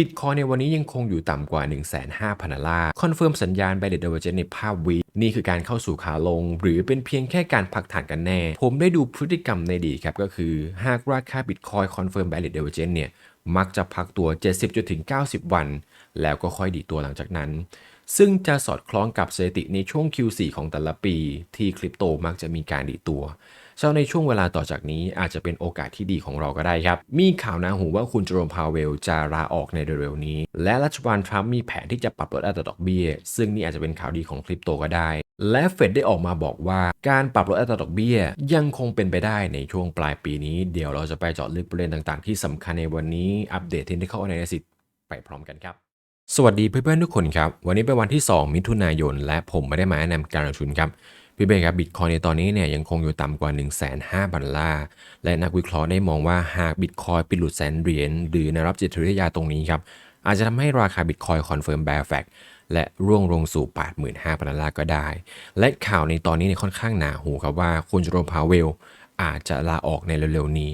บิตคอยในวันนี้ยังคงอยู่ต่ำกว่า 1 5 0 0 0ดอลลาร์คอนเฟิร์มสัญญาณ b บเด d เ i อร์เจนในภาพวีนี่คือการเข้าสู่ขาลง หรือเป็นเพียงแค่การพักฐานกันแน่ ผมได้ดูพฤติกรรมในดีครับ ก็คือ หากราคาบิตคอยคอนเฟิร์ม b บเด d เ i อร์เจนเนี่ย มักจะพักตัว 70จนถึง90 วัน แล้วก็ค่อยดีตัวหลังจากนั้น ซึ่งจะสอดคล้องกับสถิติในช่วง Q4 ของแต่ละปี ที่คริปโตมักจะมีการดีตัว เช้าในช่วงเวลาต่อจากนี้อาจจะเป็นโอกาสที่ดีของเราก็ได้ครับ มีข่าวนาหูว่าคุณโจรมพาวเวลจะลาออกในเร็วๆนี้ และรัฐบาลทรัมป์มีแผนที่จะปรับลดอัตราดอกเบี้ย ซึ่งนี่อาจจะเป็นข่าวดีของคริปโตก็ได้ และเฟดได้ออกมาบอกว่าการปรับลดอัตราดอกเบี้ย ยังคงเป็นไปได้ในช่วงปลายปีนี้ เดี๋ยวเราจะไปเจาะลึกประเด็นต่างๆ ที่สำคัญในวันนี้อัปเดตเทคนิคอลอนาลิซิสไปพร้อมกันครับสวัสดีเพื่อนๆทุกคนครับ วันนี้เป็นวันที่ 2 มิถุนายน และผมไม่ได้มาแนะนำการลงทุนครับ พี่เบนครับบิตคอยในตอนนี้เนี่ยยังคงอยู่ต่ำกว่า 1 5 0 0 0 0ดอลลาร์และนักวิเคราะห์ได้มองว่าหากบิตคอยปิดหลุดแสนเหรียญหรือในรับจิตวิทยาตรงนี้ครับ อาจจะทำให้ราคาบิตคอยคอนเฟิร์มแบร์แฟกและร่วงลงสู่ 85,000ดอลลาร์ก็ได้ และข่าวในตอนนี้เนี่ยค่อนข้างหนาหูครับว่าคุณจโรมพาวเวลอาจจะลาออกในเร็วๆนี้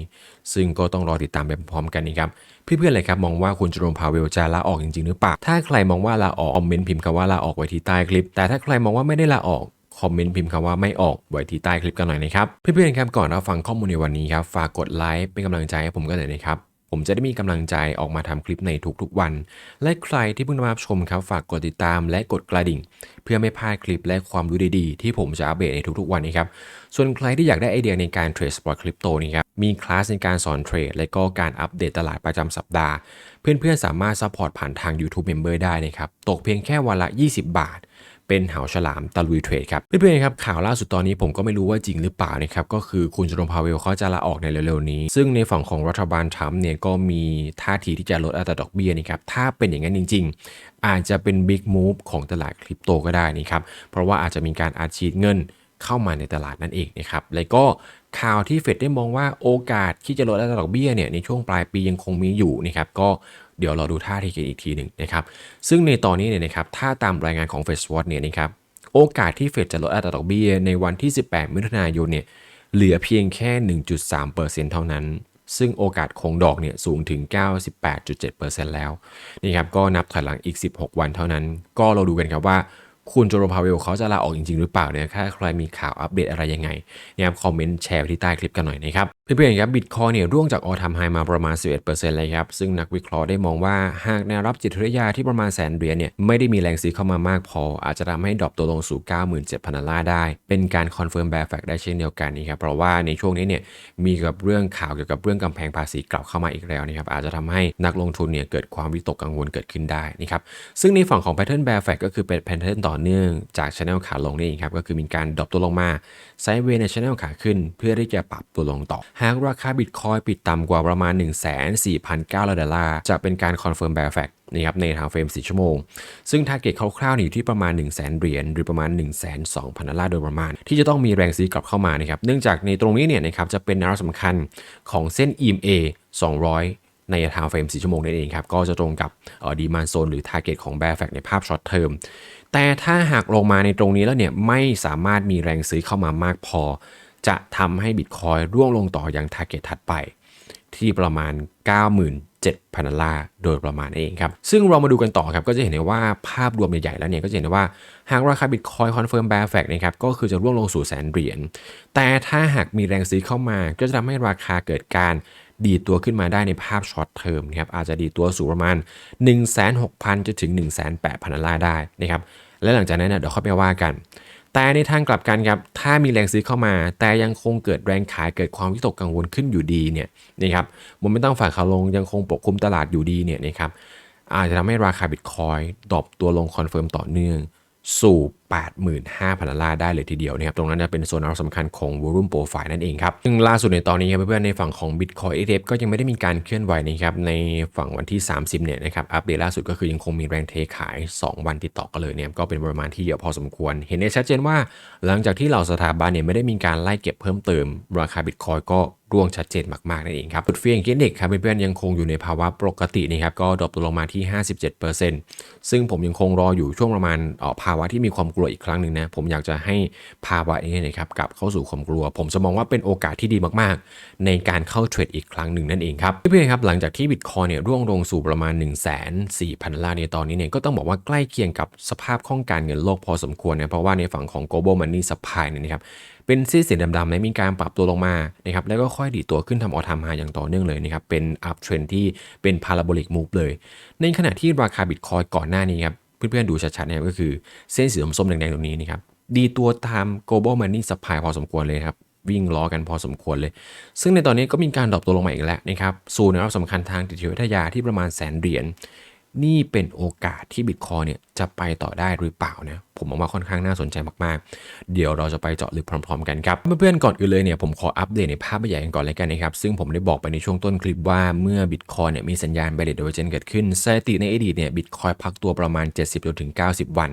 ซึ่งก็ต้องรอติดตามไปพร้อมกันนีครับ เพื่อนๆเลยครับมองว่าคุณจโรมพาเวลจะลาออกจริงๆหรือเปล่า ถ้าใครมองว่าลาออกคอมเมนต์พิมพ์คำว่าลาออกไว้ที่ใต้คลิป แต่ถ้าใครมองว่าไม่ได้ลาออก คอมเมนต์พิมพ์คำว่าไม่ออกไว้ที่ใต้คลิปกันหน่อยนะครับ เพื่อนๆครับก่อนเราฟังข้อมูลในวันนี้ครับฝากกดไลค์เป็นกำลังใจให้ผมกันหน่อยนะครับผมจะได้มีกำลังใจออกมาทำคลิปในทุกๆวัน และใครที่เพิ่งมาชมครับฝากกดติดตามและกดกระดิ่ง เพื่อไม่พลาดคลิปและความรู้ดีๆ ที่ผมจะอัปเดตในทุกๆวันนี้ครับ ส่วนใครที่อยากได้ไอเดียในการเทรดสปอร์ตคริปโตนี่ครับ มีคลาสในการสอนเทรด และก็การอัปเดตตลาดประจำสัปดาห์ เพื่อนๆสามารถซัพพอร์ตผ่านทาง YouTube Member ได้นะครับ ตกเพียงแค่วันละ 20 บาท เป็นเหาฉลามตะลุยเทรดครับเพื่อนๆครับข่าวล่าสุดตอนนี้ผมก็ไม่รู้ว่าจริงหรือเปล่านะครับก็คือคุณจอร์มพาเวลเขาจะลาออกในเร็วๆนี้ ซึ่งในฝั่งของรัฐบาลทรัมป์เนี่ยก็มีท่าทีที่จะลดอัตราดอกเบี้ยนะครับถ้าเป็นอย่างนั้นจริง ๆ อาจจะเป็นบิ๊กมูฟของตลาดคริปโตก็ได้นี่ครับเพราะว่าอาจจะมีการอัดฉีดเงินเข้ามาในตลาดนั่นเองนะครับแล้วก็ข่าวที่เฟดได้มองว่าโอกาสที่จะลดอัตราดอกเบี้ยเนี่ยในช่วงปลายปียังคงมีอยู่นะครับก็ เดี๋ยวเราดูท่าทีกันอีกทีหนึ่งนะครับ ซึ่งในตอนนี้เนี่ยนะครับ ถ้าตามรายงานของเฟดสวอตเนี่ยนะครับ โอกาสที่เฟดจะลดอัตราดอกเบี้ยในวันที่ 18 มิถุนายนเนี่ยเหลือเพียงแค่ 1.3%เท่านั้น ซึ่งโอกาสคงดอกเนี่ยสูงถึง 98.7%แล้วนี่ครับ ก็นับถอยหลังอีก 16 วันเท่านั้น ก็เราดูกันครับว่าคุณโจโรพาเวลเขาจะลาออกจริง ๆ หรือเปล่าเนี่ยถ้าใครมีข่าวอัปเดตอะไรยังไงเนี่ยครับคอมเมนต์แชร์ไปที่ใต้คลิปกันหน่อยนะครับเพื่อนๆครับบิตคอยเนี่ยร่วงจากออทามไฮมาประมาณ 11%เลยครับ ซึ่งนักวิเคราะห์ได้มองว่าหากแนวรับจิตวิทยาที่ประมาณแสนเหรียญเนี่ยไม่ได้มีแรงซื้อเข้ามามากพอ อาจจะทำให้ดรอปตัวลงสู่ 97,000ดอลลาร์ได้ เป็นการคอนเฟิร์มแบร์แฟกได้เช่นเดียวกันนี่ครับ เพราะว่าในช่วงนี้เนี่ยมีกับเรื่องข่าวเกี่ยวกับเรื่องกำแพงภาษีกลับเข้ามาอีกแล้วนะครับอาจจะทำให้นักลงทุนเนี่ยเกิดความวิตกกังวลเกิดขึ้นได้นะครับซึ่งในฝั่งของแพทเทิร์นแบร์แฟกก็คือเป็นแพทเทิร์นต่อเนื่องจากช anel ขาลงนี่เองครับก็คือมีการดรอปตัวลงมาไซด์เวย์ในช anel ขาขึ้น เพื่อที่จะปรับตัวลงต่อหากราคาบิตคอยปิดต่ำกว่าประมาณ 1 4 9 0 0 0ดอลลาร์จะเป็นการคอนเฟิร์มแบร์แฟกนะครับในทางเฟรม 4 ชั่วโมง ซึ่งทาร์เก็ตคร่าวๆอยู่ที่ประมาณ 1 0 0 0 0แเหรียญหรือประมาณ 1 2 0 0 0ดอลลาร์โดยประมาณ ที่จะต้องมีแรงซื้อกลับเข้ามานะครับเนื่องจากในตรงนี้เนี่ยนะครับจะเป็นแนวสำคัญของเส้น EMA 200ในทางเฟรม 4 ชั่วโมงนั่นเองครับ ก็จะตรงกับดีมานโซนหรือ Target ของ Bear Fact ในภาพช็อตเทอมแต่ถ้าหากลงมาในตรงนี้แล้วเนี่ย ไม่สามารถมีแรงซื้อเข้ามามากพอ จะทำให้บิตคอยร่วงลงต่อยัง Target ถัดไป ที่ประมาณ 97,000ดอลลาร์โดยประมาณเองครับ ซึ่งเรามาดูกันต่อครับก็จะเห็นได้ว่าภาพรวมใหญ่ๆแล้วเนี่ยก็จะเห็นได้ว่าหากราคาบิตคอยคอนเฟิร์มแบร์แฟกนะครับก็คือจะร่วงลงสู่แสนเหรียญแต่ถ้าหากมีแรงซื้อเข้ามา ก็จะทำให้ราคาเกิดการดีตัวขึ้นมาได้ในภาพช็อตเทอมนะครับอาจจะดีตัวสู่ประมาณ 16,000จะถึง 18,000ดอลลาร์ได้นะครับและหลังจากนั้นเดี๋ยวค่อยไปว่ากัน แต่ในทางกลับกันครับ ถ้ามีแรงซื้อเข้ามา แต่ยังคงเกิดแรงขายเกิดความวิตกกังวลขึ้นอยู่ดีเนี่ยนะครับมันไม่ต้องฝ่ายขาลงยังคงปกคลุมตลาดอยู่ดีเนี่ยนะครับอาจจะทำให้ราคาบิตคอยดรอปตัวลงคอนเฟิร์มต่อเนื่อง สู่ 85,000 ดอลลาร์ได้เลยทีเดียวนะครับ ตรงนั้นจะเป็นโซนสำคัญของ volume profile นั่นเองครับ ซึ่งล่าสุดในตอนนี้ครับเพื่อนๆในฝั่งของ Bitcoin ETF ก็ยังไม่ได้มีการเคลื่อนไหวนะครับในฝั่งวันที่ 30 เนี่ยนะครับ อัปเดตล่าสุดก็คือยังคงมีแรงเทขาย 2 วันติดต่อกันเลยเนี่ยก็เป็นประมาณที่เยอะพอสมควร เห็นได้ชัดเจนว่า หลังจากที่เหล่าสถาบันเนี่ยไม่ได้มีการไล่เก็บเพิ่มเติมราคา Bitcoin ก็ ร่วงชัดเจนมากๆนั่นเองครับจุดเฟียงเกนเด็กครับเพื่อนๆยังคงอยู่ในภาวะปกตินะครับก็ดรอปตัวลงมาที่ 57%ซึ่งผมยังคงรออยู่ช่วงประมาณออภาวะที่มีความกลัวอีกครั้งหนึ่งนะผมอยากจะให้ภาวะนี้นะครับกลับเข้าสู่ความกลัว ผมจะมองว่าเป็นโอกาสที่ดีมากๆ ในการเข้าเทรดอีกครั้งหนึ่งนั่นเองครับเพื่อนๆครับหลังจากที่บิตคอยเนี่ยร่วงลงสู่ประมาณ 1 4 0 0 0 0ล้านในตอนนี้เนี่ยก็ต้องบอกว่าใกล้เคียงกับสภาพคล่องการเงินโลกพอสมควรนะเพราะว่าในฝั่งของ global money supply เนี่ยนะครับ เป็นเส้นสีดำๆและมีการปรับตัวลงมานะครับแล้วก็ค่อยดีตัวขึ้นทำออทามไฮอย่างต่อเนื่องเลยนะครับเป็น up trend ที่เป็น parabolic move เลย ในขณะที่ราคาบิตคอยก่อนหน้านี้ครับเพื่อนๆดูชัดๆเนี่ยก็คือเส้นสีส้มๆแดงๆตรงนี้นะครับดีตัวตาม global money supply พอสมควรเลยครับวิ่งล้อกันพอสมควรเลย ซึ่งในตอนนี้ก็มีการดรอปตัวลงมาอีกแล้วนะครับสู่แนวรับสำคัญทางจิตวิทยาที่ประมาณแสนเหรียญ นี่เป็นโอกาสที่บิตคอยเนี่ยจะไปต่อได้หรือเปล่านะผมมองว่าค่อนข้างน่าสนใจมากๆ เดี๋ยวเราจะไปเจาะลึกพร้อม ๆ กันครับเพื่อนๆก่อนอื่นเลยเนี่ยผมขออัปเดตในภาพใหญ่กันก่อนเลยกันนะครับซึ่งผมได้บอกไปในช่วงต้นคลิปว่าเมื่อบิตคอยเนี่ยมีสัญญาณ b บ r เ e ด Divergence เกิดขึ้นสถิติในอดีตเนี่ยบิตคอยพักตัวประมาณ 70จนถึง 90 วัน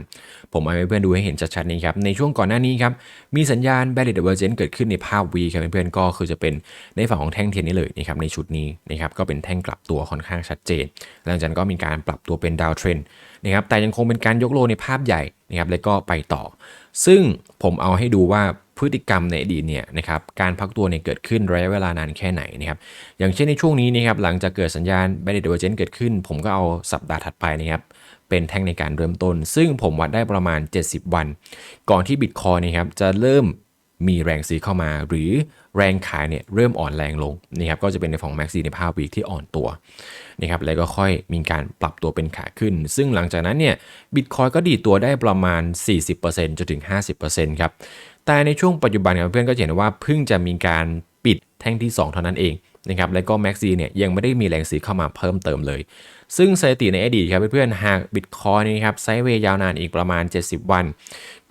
ผมเอาให้เพื่อนๆดูให้เห็นชัดๆนี่ครับในช่วงก่อนหน้านี้ครับมีสัญญาณ b บ r เ e ด Divergence เกิดขึ้นในภาพ V ครับเพื่อนๆก็คือจะเป็นในฝั่งของแท่งเทียนนี้เลยนะครับในชุดนี้นะครับก็เป็นแท่งกลับตัวค่อนข้างชัดเจน หลังจากนั้นก็มีการปรับตัวเป็นดาวเทรน นะครับแต่ยังคงเป็นการยกโลในภาพใหญ่นะครับแล้วก็ไปต่อ ซึ่งผมเอาให้ดูว่าพฤติกรรมในอดีตเนี่ยนะครับการพักตัวเนี่ยเกิดขึ้นระยะเวลานานแค่ไหนนะครับอย่างเช่นในช่วงนี้นะครับหลังจากเกิดสัญญาณ b บ r เด Divergence เกิดขึ้น ผมก็เอาสัปดาห์ถัดไปนะครับเป็นแท่งในการเริ่มต้น ซึ่งผมวัดได้ประมาณ 70 วัน ก่อนที่บิตคอยนะครับจะเริ่ม มีแรงซื้อเข้ามา หรือแรงขายเนี่ยเริ่มอ่อนแรงลงนะครับก็จะเป็นในฝั่ง Max ในภาพวีคที่อ่อนตัวนะครับแล้วก็ค่อยมีการปรับตัวเป็นขาขึ้น ซึ่งหลังจากนั้นเนี่ยบิตคอยก็ดีตัวได้ประมาณ 40%จนถึง 50%ครับแต่ในช่วงปัจจุบันครับเพื่อนก็เห็นว่าเพิ่งจะมีการปิดแท่งที่ 2 เท่านั้นเองนะครับแล้วก็ Max เนี่ยยังไม่ได้มีแรงซื้อเข้ามาเพิ่มเติมเลย ซึ่งสถิติในอดีตครับเพื่อนๆหากบิตคอยนี่ครับไซด์เวย์ยาวนานอีกประมาณ 70 วัน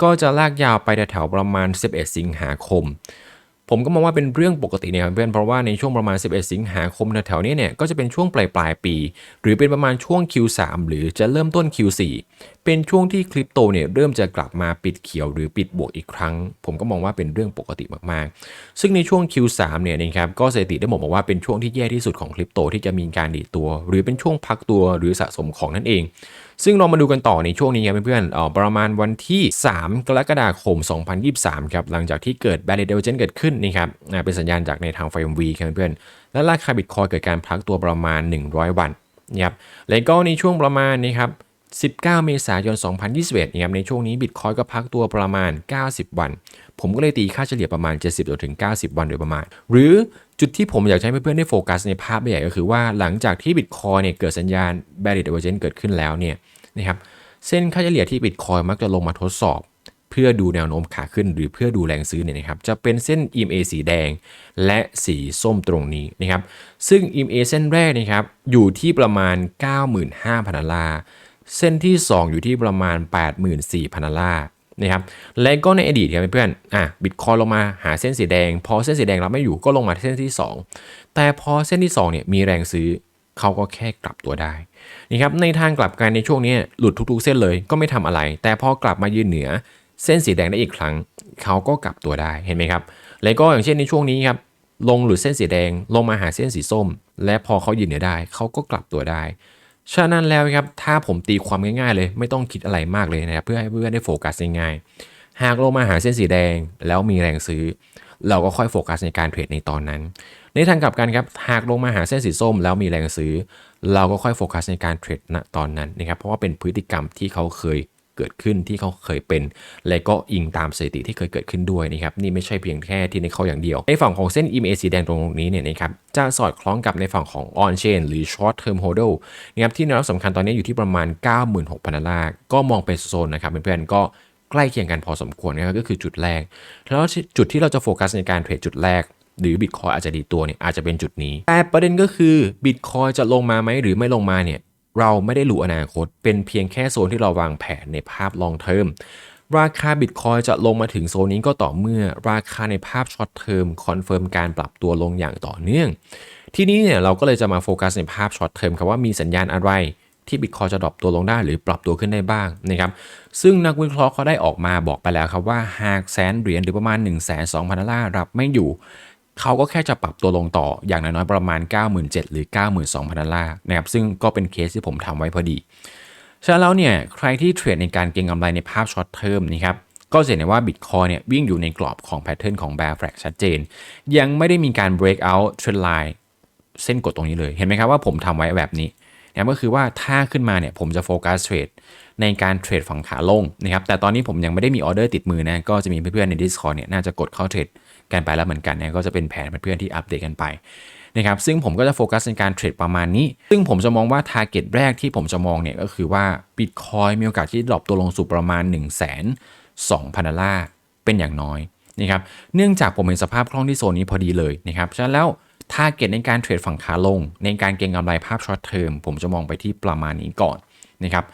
ก็จะลากยาวไปแถวๆประมาณ 11 สิงหาคม ผมก็มองว่าเป็นเรื่องปกติเนะครับเพื่อนเพราะว่าในช่วงประมาณ 11 สิงหาคมแถวๆนี้เนี่ยก็จะเป็นช่วงปลายปลายปี หรือเป็นประมาณช่วง Q3 หรือจะเริ่มต้น Q4 เป็นช่วงที่คริปโตเนี่ยเริ่มจะกลับมาปิดเขียวหรือปิดบวกอีกครั้ง ผมก็มองว่าเป็นเรื่องปกติมากๆ ซึ่งในช่วง Q3 เนี่ยนะครับก็สถิติได้บอกว่าเป็นช่วงที่แย่ที่สุดของคริปโตที่จะมีการดีดตัว หรือเป็นช่วงพักตัวหรือสะสมของนั่นเอง ซึ่งเรามาดูกันต่อในช่วงนี้ครับเพื่อนๆออประมาณวันที่ 3 กรกฎาคม 2023 ครับ หลังจากที่เกิด b a r r i e r Divergence เกิดขึ้นนี่ครับเป็นสัญญาณจากในทางไฟ MV ครับเพื่อนๆและราคาบิตคอยเกิดการพักตัวประมาณ 100 วันนะครับแล้วก็ในช่วงประมาณนี้ครับ19 เมษายน 2021นะครับในช่วงนี้บิตคอยก็พักตัวประมาณ 90 วัน ผมก็เลยตีค่าเฉลี่ยประมาณ 70ถึง90 วันโดยประมาณ หรือจุดที่ผมอยากให้เพื่อนๆได้โฟกัสในภาพใหญ่ก็คือว่าหลังจากที่บิตคอยเนี่ยเกิดสัญญาณ b a r r i e r Divergence เกิดขึ้นแล้วเนี่ย นะครับเส้นค่าเฉลี่ยที่บิตคอยมักจะลงมาทดสอบ เพื่อดูแนวโน้มขาขึ้น หรือเพื่อดูแรงซื้อเนี่ยนะครับจะเป็นเส้น EMA สีแดง และสีส้มตรงนี้นะครับซึ่ง EMA เส้นแรกนะครับอยู่ที่ประมาณ 95,000ดอลลาร์เส้นที่ 2 อยู่ที่ประมาณ 84,000ดอลลาร์นะครับและก็ในอดีตครับเพื่อนอะบิตคอยลงมาหาเส้นสีแดง พอเส้นสีแดงรับไม่อยู่ก็ลงมาที่เส้นที่ 2 แต่พอเส้นที่2เนี่ยมีแรงซื้อเขาก็แค่กลับตัวได้ นี่ครับในทางกลับกันในช่วงนี้หลุดทุกๆ เส้นเลยก็ไม่ทำอะไร แต่พอกลับมายืนเหนือเส้นสีแดงได้อีกครั้ง เขาก็กลับตัวได้เห็นไหมครับ แล้วก็อย่างเช่นในช่วงนี้ครับลงหลุดเส้นสีแดงลงมาหาเส้นสีส้ม และพอเขายืนเหนือได้เขาก็กลับตัวได้ฉะนั้นแล้วครับถ้าผมตีความง่ายๆเลย ไม่ต้องคิดอะไรมากเลยนะครับเพื่อให้เพื่อนได้โฟกัสง่ายๆหากลงมาหาเส้นสีแดงแล้วมีแรงซื้อ เราก็ค่อยโฟกัสในการเทรดในตอนนั้น ในทางกลับกันครับหากลงมาหาเส้นสีส้มแล้วมีแรงซื้อ เราก็ค่อยโฟกัสในการเทรดณตอนนั้นนะครับเพราะว่าเป็นพฤติกรรมที่เขาเคยเกิดขึ้นที่เขาเคยเป็น และก็อิงตามสถิติที่เคยเกิดขึ้นด้วยนะครับนี่ไม่ใช่เพียงแค่ที่ในเขาอย่างเดียว ในฝั่งของเส้น EMA สีแดงตรงนี้เนี่ยนะครับจะสอดคล้องกับในฝั่งของ on chain หรือ short term hodl นะครับที่แนวรับสำคัญตอนนี้อยู่ที่ประมาณ 96,000ดอลลาร์ก็มองเป็นโซนนะครับเพื่อนๆก็ใกล้เคียงกันพอสมควรนะครับก็คือจุดแรก แล้วจุดที่เราจะโฟกัสในการเทรดจุดแรก หรือบิตคอยอาจจะดีตัวเนี่ยอาจจะเป็นจุดนี้ แต่ประเด็นก็คือบิตคอยจะลงมาไหมหรือไม่ลงมาเนี่ยเราไม่ได้รู้อนาคต เป็นเพียงแค่โซนที่เราวางแผนในภาพลองเทอมราคาบิตคอยจะลงมาถึงโซนนี้ก็ต่อเมื่อราคาในภาพช็อตเทอมคอนเฟิร์มการปรับตัวลงอย่างต่อเนื่อง ที่นี้เนี่ยเราก็เลยจะมาโฟกัสในภาพช็อตเทอมครับว่ามีสัญญาณอะไรที่บิตคอยจะดรอปตัวลงได้หรือปรับตัวขึ้นได้บ้างนะครับซึ่งนักวิเคราะห์เขาได้ออกมาบอกไปแล้วครับว่าหากแสนเหรียญหรือประมาณ1 2 0 0 0ดอลลาร์รับไม่อยู่ เขาก็แค่จะปรับตัวลงต่ออย่างน้อยๆประมาณ 97,000หรือ 92,000ดอลลาร์นะครับซึ่งก็เป็นเคสที่ผมทำไว้พอดีฉะนั้นแล้วเนี่ยใครที่เทรดในการเก็งกำไรในภาพช็อตเทอมนะครับก็จะเห็นได้ว่าบิตคอยเนี่ยวิ่งอยู่ในกรอบของแพทเทิร์นของ bear flag ชัดเจน ยังไม่ได้มีการ break out trend line เส้นกดตรงนี้เลยเห็นไหมครับว่าผมทำไว้แบบนี้นะก็คือว่าถ้าขึ้นมาเนี่ยผมจะโฟกัสเทรดในการเทรดฝั่งขาลงนะครับแต่ตอนนี้ผมยังไม่ได้มีออเดอร์ติดมือนะก็จะมีเพื่อนๆใน Discord เนี่ยน่าจะกดเข้าเทรด กันไปแล้วเหมือนกันเนะก็จะเป็นแผนเพื่อนๆที่อัปเดตกันไปนะครับซึ่งผมก็จะโฟกัสในการเทรดประมาณนี้ ซึ่งผมจะมองว่า t a r g e t แรกที่ผมจะมองเนี่ยก็คือว่า Bitcoin มีโอกาสที่ดรอปตัวลงสู่ประมาณ 1 2 0 0 0ดอลลาร์เป็นอย่างน้อยนะครับเนื่องจากผมเห็นสภาพคล่องที่โซนนี้พอดีเลยนะครับฉะนั้นแล้ว t a r g e t ในการเทรดฝั่งขาลง ในการเก็งกำไรภาพช็อตเทอมผมจะมองไปที่ประมาณนี้ก่อนนะครับ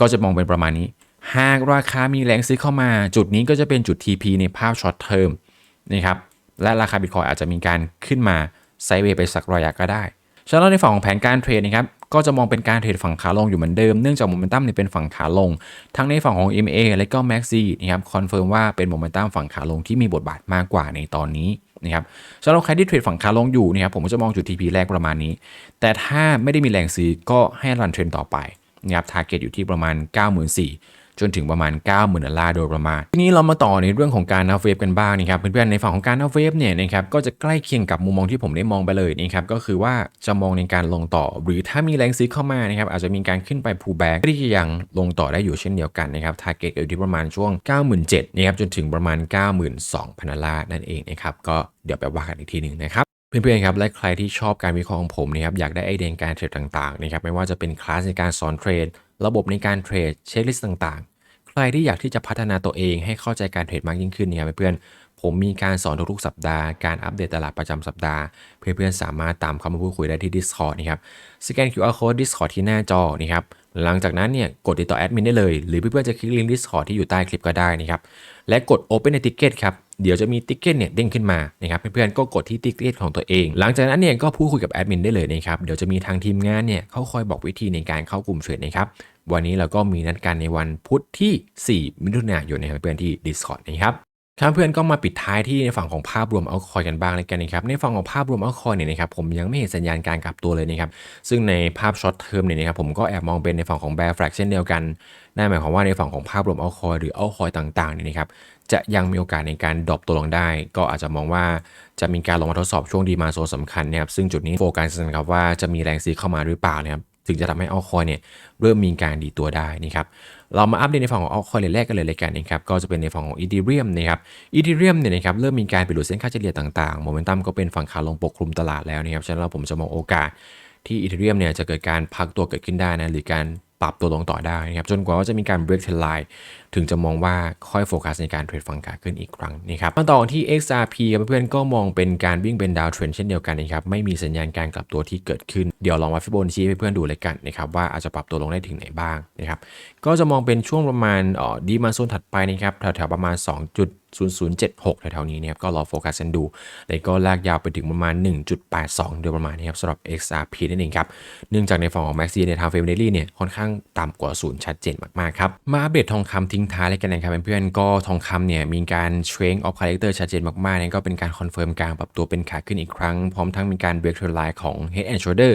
ก็จะมองเป็นประมาณนี้ หากราคามีแรงซื้อเข้ามา จุดนี้ก็จะเป็นจุด TP ในภาพช็อตเทอม นะครับ และราคาบิตคอยอาจจะมีการขึ้นมาไซเวย์ไปสักระยะก็ได้ฉะนั้นในฝั่งของแผนการเทรดนะครับก็จะมองเป็นการเทรดฝั่งขาลงอยู่เหมือนเดิม เนื่องจากโมเมนตัมเนี่ยเป็นฝั่งขาลง ทั้งในฝั่งของ MA และก็ MACD นะครับคอนเฟิร์มว่าเป็นโมเมนตัมฝั่งขาลงที่มีบทบาทมากกว่าในตอนนี้นะครับสำหรับใครที่เทรดฝั่งขาลงอยู่นะครับผมก็จะมองจุด TP แรกประมาณนี้ แต่ถ้าไม่ได้มีแรงซื้อก็ให้รันเทรนต่อไปนะครับทาร์เก็ตอยู่ที่ประมาณ 94,000 จนถึงประมาณ 90,000ดอลลาร์โดยประมาณ ทีนี้เรามาต่อในเรื่องของการนับเวฟกันบ้างนะครับเพื่อนๆในฝั่งของการนับเวฟเนี่ยนะครับก็จะใกล้เคียงกับมุมมองที่ผมได้มองไปเลยนะครับก็คือว่าจะมองในการลงต่อ หรือถ้ามีแรงซื้อเข้ามานะครับอาจจะมีการขึ้นไปพูแบ็กที่จะยังลงต่อได้อยู่เช่นเดียวกันนะครับทาร์เก็ตอยู่ที่ประมาณช่วง 97,000นะครับจนถึงประมาณ 92,000ดอลลาร์นั่นเองนะครับก็เดี๋ยวไปว่ากันอีกทีหนึ่งนะครับเพื่อนๆครับและใครที่ชอบการวิเคราะห์ของผมนะครับอยากได้ไอเดียการเทรดต่างๆนะครับไม่ว่าจะเป็นคลาสในการสอนเทรด ระบบในการเทรดเช็คลิสต์ต่างๆ ใครที่อยากที่จะพัฒนาตัวเองให้เข้าใจการเทรดมากยิ่งขึ้นเนี่ยเพื่อนๆผมมีการสอนทุกๆสัปดาห์ การอัปเดตตลาดประจำสัปดาห์ เพื่อนๆสามารถตามเข้ามาพูดคุยได้ที่ Discord นะครับสแกน QR code Discord ที่หน้าจอนะครับหลังจากนั้นเนี่ยกดติดต่อแอดมินได้เลย หรือเพื่อนๆจะคลิกลิงก์ Discord ที่อยู่ใต้คลิปก็ได้นะครับและกด Open a Ticket ครับ เดี๋ยวจะมีติ๊กเก็ตเนี่ยเด้งขึ้นมานะครับเพื่อนๆก็กดที่ติ๊กเก็ตของตัวเอง หลังจากนั้นเนี่ยก็พูดคุยกับแอดมินได้เลยนะครับเดี๋ยวจะมีทางทีมงานเนี่ยเขาคอยบอกวิธีในการเข้ากลุ่มเทรดนะครับวันนี้เราก็มีนัดกันในวันพุธที่ 4 มิถุนายนนะครับเพื่อนที่ Discord นะครับ ครับเพื่อนก็มาปิดท้ายที่ในฝั่งของภาพรวมเอาคอยกันบ้างเลยกันนะครับในฝั่งของภาพรวมเอาคอยเนี่ยนะครับผมยังไม่เห็นสัญญาณการกลับตัวเลยนะครับซึ่งในภาพช็อตเทอมเนี่ยนะครับผมก็แอบมองเป็นในฝั่งของ bear flag เช่นเดียวกันนั่นหมายความว่าในฝั่งของภาพรวมเอาคอยหรือเอาคอยต่างๆเนี่ยนะครับจะยังมีโอกาสในการดรอปตัวลงได้ ก็อาจจะมองว่าจะมีการลงมาทดสอบช่วงดีมาโซนสำคัญนะครับซึ่งจุดนี้โฟกัสนะครับว่าจะมีแรงซื้อเข้ามาหรือเปล่านะครับถึงจะทำให้เอาคอยเนี่ยเริ่มมีการดีตัวได้นะครับ เรามาอัปเดตในฝั่งของเอาคอยแรกกันเลยเลยกันนะครับก็จะเป็นในฝั่งของอีเทเรียมนะครับอีเทเรียมเนี่ยนะครับเริ่มมีการไปหลุดเส้นค่าเฉลี่ยต่างๆโมเมนตัมก็เป็นฝั่งขาลงปกคลุมตลาดแล้วนะครับฉะนั้นเราผมจะมองโอกาสที่อีเทเรียมเนี่ยจะเกิดการพักตัวเกิดขึ้นได้นะหรือการ ปรับตัวลงต่อได้นะครับจนกว่าว่าจะมีการ break trend line ถึงจะมองว่าค่อยโฟกัสในการเทรดฝั่งขาขึ้นอีกครั้งนะครับมาต่อที่ XRP ครับเพื่อนก็มองเป็นการวิ่งเป็นดาวเทรนเช่นเดียวกันนะครับไม่มีสัญญาณการกลับตัวที่เกิดขึ้นเดี๋ยวลองวัดฟิโบนัชชีให้เพื่อนดูเลยกันนะครับว่าอาจจะปรับตัวลงได้ถึงไหนบ้างนะครับก็จะมองเป็นช่วงประมาณอ๋อดีมาโซนถัดไปนะครับแถวๆประมาณ 0076แถวๆนี้นะครับก็รอโฟกัสกันดู แล้วก็ลากยาวไปถึงประมาณ 1.82 โดยประมาณนี้ครับสำหรับ XRP นั่นเองครับ เนื่องจากในฝั่งของ MACD ในทางเฟรมเดลี่เนี่ยค่อนข้างต่ำกว่าศูนย์ชัดเจนมากๆครับ มาอัปเดตทองคำทิ้งท้ายเลยกันนะครับเพื่อนๆก็ทองคำเนี่ยมีการเทรนออฟคาแรคเตอร์ชัดเจนมากๆนี่ก็เป็นการคอนเฟิร์มการปรับตัวเป็นขาขึ้นอีกครั้งพร้อมทั้งมีการเบรกเทรนไลน์ของ Head and Shoulder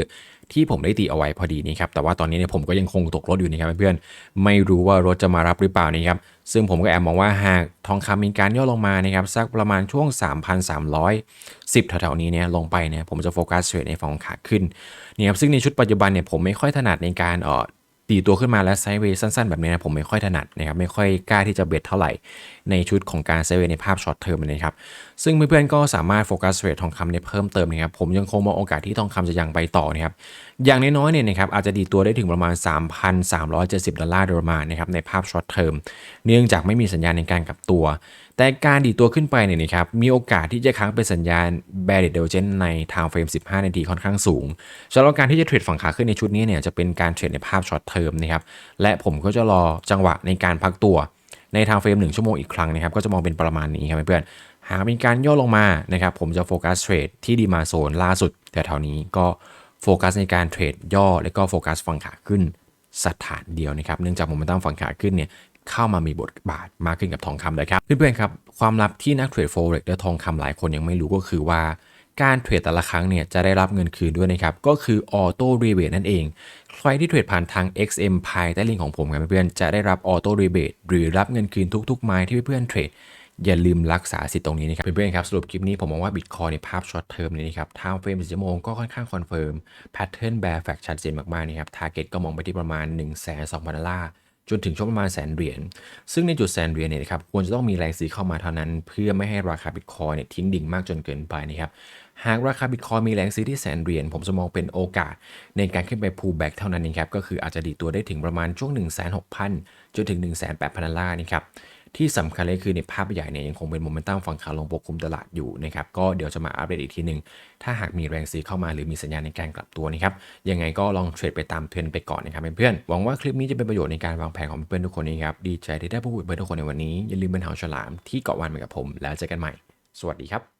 ที่ผมได้ตีเอาไว้พอดีนี้ครับ แต่ว่าตอนนี้เนี่ยผมก็ยังคงตกรถอยู่นะครับเพื่อนๆ ไม่รู้ว่ารถจะมารับหรือเปล่านี่ครับ ซึ่งผมก็แอบมองว่าหากทองคำมีการย่อลงมานะครับสักประมาณช่วง 3,310แถวๆนี้เนี่ยลงไปเนี่ยผมจะโฟกัสเทรดในฝั่งของขาขึ้นนี่ครับซึ่งในชุดปัจจุบันเนี่ยผมไม่ค่อยถนัดในการเออ ตีตัวขึ้นมาและไซด์เวย์สั้นๆ แบบนี้นะผมไม่ค่อยถนัดนะครับไม่ค่อยกล้าที่จะเบ็ดเท่าไหร่ในชุดของการไซด์เวย์ในภาพช็อตเทอมนะครับซึ่งเพื่อนๆก็สามารถโฟกัสเทรดทองคำได้เพิ่มเติมนะครับผมยังคงมองโอกาสที่ทองคำจะยังไปต่อนะครับอย่างน้อยๆเนี่ยนะครับอาจจะดีตัวได้ถึงประมาณ 3,370 ดอลลาร์โดยประมาณนะครับในภาพช็อตเทอมเนื่องจากไม่มีสัญญาณในการกลับตัว แต่การดีตัวขึ้นไปเนี่ยนะครับมีโอกาสที่จะค้างเป็นสัญญาณ bearish divergence ในทางเฟรม15 นาทีค่อนข้างสูงสำหรับการที่จะเทรดฝั่งขาขึ้นในชุดนี้เนี่ยจะเป็นการเทรดในภาพช็อตเทอมนะครับและผมก็จะรอจังหวะในการพักตัวในทางเฟรม1ชั่วโมงอีกครั้งนะครับก็จะมองเป็นประมาณนี้ครับเพื่อนหากมีการย่อลงมานะครับผมจะโฟกัสเทรดที่ดีมาโซนล่าสุดแต่แถวนี้ก็โฟกัสในการเทรดย่อ และก็โฟกัสฝั่งขาขึ้นสถานเดียวนะครับ เนื่องจากโมเมนตัมฝั่งขาขึ้นเนี่ย เข้ามามีบทบาทมากขึ้นกับทองคำเลยครับเพื่อนๆครับความลับที่นักเทรด forex และทองคำหลายคนยังไม่รู้ก็คือว่าการเทรดแต่ละครั้งเนี่ยจะได้รับเงินคืนด้วยนะครับ ก็คือออโต้รีเบทนั่นเอง ใครที่เทรดผ่านทาง XM ภายใต้ลิงก์ของผมครับเพื่อนๆจะได้รับออโต้รีเบทหรือรับเงินคืนทุกๆไม้ที่เพื่อนๆเทรดอย่าลืมรักษาสิทธิ์ตรงนี้นะครับเพื่อนๆครับสรุปคลิปนี้ผมมองว่าบิตคอยในภาพช็อตเทอมนี้นะครับไทม์เฟรม10ชั่วโมงก็ค่อนข้างคอนเฟิร์มแพทเทิร์นแบร์แฟกชัดเจนมากๆนะครับทาร์เก็ตก็มองไปที่ประมาณ 1 2 0 0 0ดอลลาร์ จนถึงช่วงประมาณแสนเหรียญ ซึ่งในจุดแสนเหรียญเนี่ยนะครับควรจะต้องมีแรงซื้อเข้ามาเท่านั้น เพื่อไม่ให้ราคาบิตคอยเนี่ยทิ้งดิ่งมากจนเกินไปนะครับ หากราคาบิตคอยมีแรงซื้อที่แสนเหรียญผมจะมองเป็นโอกาส ในการขึ้นไป pull back เท่านั้นเองครับ ก็คืออาจจะดีตัวได้ถึงประมาณช่วง 1 6 0 0 0 จนถึง 1 8 0 0 0 ดอลลาร์นะครับ ที่สำคัญเลยคือในภาพใหญ่เนี่ยยังคงเป็นโมเมนตัมฝั่งขาลงปกคลุมตลาดอยู่นะครับก็เดี๋ยวจะมาอัปเดตอีกทีหนึ่งถ้าหากมีแรงซื้อเข้ามาหรือมีสัญญาณในการกลับตัวนะครับยังไงก็ลองเทรดไปตามเทรนไปก่อนนะครับเพื่อนๆหวังว่าคลิปนี้จะเป็นประโยชน์ในการวางแผนของเพื่อนๆทุกคนนะครับดีใจที่ได้พูดคุยกับเพื่อนทุกคนในวันนี้อย่าลืมเป็นหาฉลามที่เกาะวันเหมือนกับผม แล้วเจอกันใหม่ สวัสดีครับ